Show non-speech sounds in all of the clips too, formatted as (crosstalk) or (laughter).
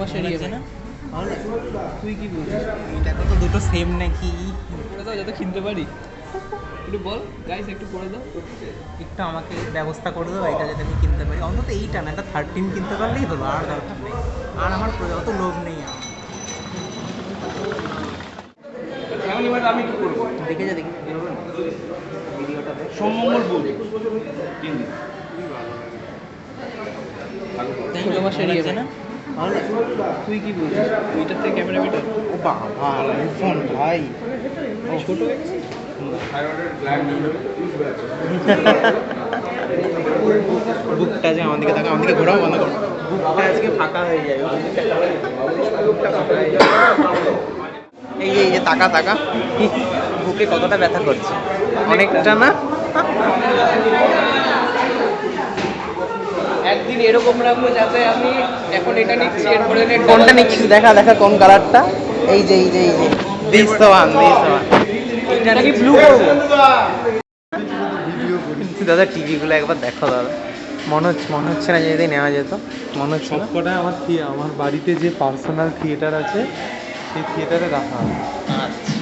মাসের ইয়ে না? তুই কি বলছিস? দেখো তো দুটো সেম নাকি? দাও যাতে কিনতে পারি। একটু বল গাইস একটু করে দাও। একটু আমাকে ব্যবস্থা করে দেবো এটা যাতে আমি কিনতে পারি। অন্তত এইটা না একটা থার্টিন কিনতে পারলেই হলো আর দরকার নেই। আর আমার অত লোভ নেই আমার আমি কি করব? দেখে যা দেখে ভিডিওটা বুধ তিন দিন। ছোট মাসের ইয়ে না? তুই কি বলছিস? ওইটার থেকে ক্যামেরা বেটার ও বাবা আইফোন ভাই। ছোট বুকটা যে আমাদেরকে দেখো আমাদেরকে ঘোরাও, বন্ধ করো। বুকটা আজকে ফাঁকা হয়ে যাবে। এই এই যে তাকা তাকা। বুকে কতটা ব্যথা করছে? অনেকটা না? একদিন এরকম রাখব যাতে আমি এখন এটা নিচ্ছি এরপরে কোনটা নিচ্ছিস দেখা দেখা কোন কালারটা এই যে এই যে এই যে। দিস তো ওয়ান দিস ওয়ান এটা নাকি ব্লু করব দাদা টিভিগুলো একবার দেখো দাদা। মনে হচ্ছে মনে হচ্ছে না যদি নেওয়া যেত। মনে হচ্ছে না? সবকটা আমার আমার বাড়িতে যে পার্সোনাল থিয়েটার আছে সেই থিয়েটারে রাখা আছে আচ্ছা।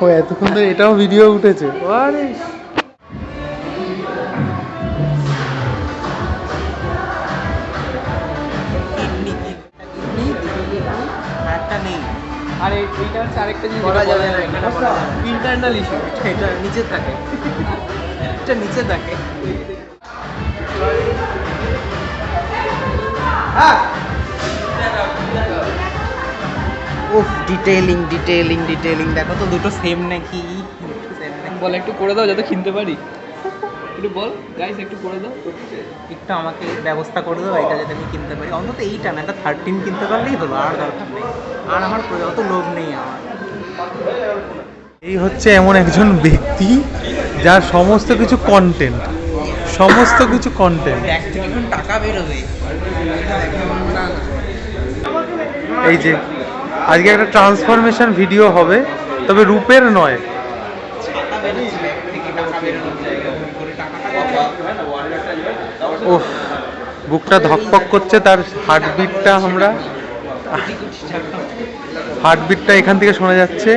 ও এতক্ষণ ধরে এটাও ভিডিও উঠেছে। আরে। আর এই- এইটা হচ্ছে আরেকটা জিনিস বলা যাবে না। ইন্টারনাল ইস্যু এটা নিচে থাকে। এটা নিচে থাকে। উফ ডিটেইলিং ডিটেইলিং ডিটেইলিং দেখো তো দুটো সেম নাকি? সেম নাকি? বল একটু করে দাও যাতে কিনতে পারি। একটু বল গাইস একটু করে দাও। একটু আমাকে ব্যবস্থা করে দাও এটা যাতে আমি কিনতে পারি। অন্তত এইটা না একটা থার্টিন কিনতে পারলেই হলো আর দরকার নেই। আর আমার অত লোভ নেই আমার। এই হচ্ছে এমন একজন ব্যক্তি যার সমস্ত কিছু কন্টেন্ট সমস্ত কিছু কন্টেন্ট টাকা বেরোবে। এই যে আজকে একটা ট্রান্সফরমেশন ভিডিও হবে, তবে রূপের নয়। ওহ বুকটা ধকপক করছে তার হার্টবিটটা আমরা। হার্টবিটটা এখান থেকে শোনা যাচ্ছে।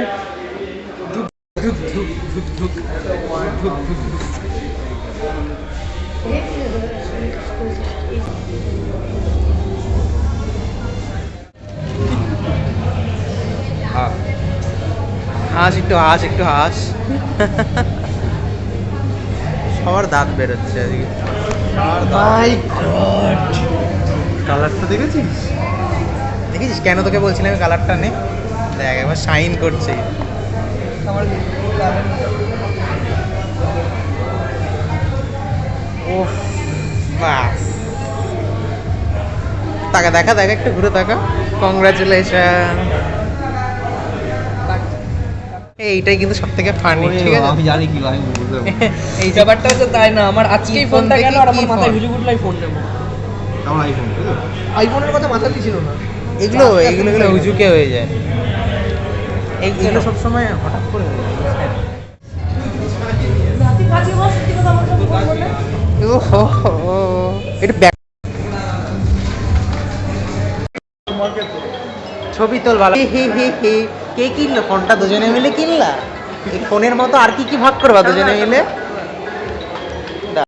হাস একটু হাস একটু হাস। সবার দাঁত বেরোচ্ছে আজকে কালারটা দেখেছিস? দেখেছিস? কেন তোকে বলছিলাম কালারটা নে দেখ একবার শাইন করছে। ওফ বাস তাকা দেখা দেখা একটু ঘুরে তাকা। কংগ্রাচুলেশন এইটাই কিন্তু সব থেকে ফানি ঠিক আছে? জানি কি আমি (laughs) এই ব্যাপারটা হচ্ছে তাই না আমার আজকেই ফোনটা গেল আর আমার মাথায় ফোন? ভিডিও উঠলাই ফোন আইফোনের কথা মাথাতেই ছিল না। এগুলো এগুলো এগুলো হুজুকে হয়ে যায়। এই- এগুলো সবসময় হঠাৎ করে যায়। বুঝলেন? ও হো হো। একটু ব্যাক ছবি তোল ভালো। হি হি হি হি। কে কিনলো? ফোনটা দুজনে মিলে কিনলা? এই ফোনের মতো আর কি কি ভাগ করবা দুজনে মিলে?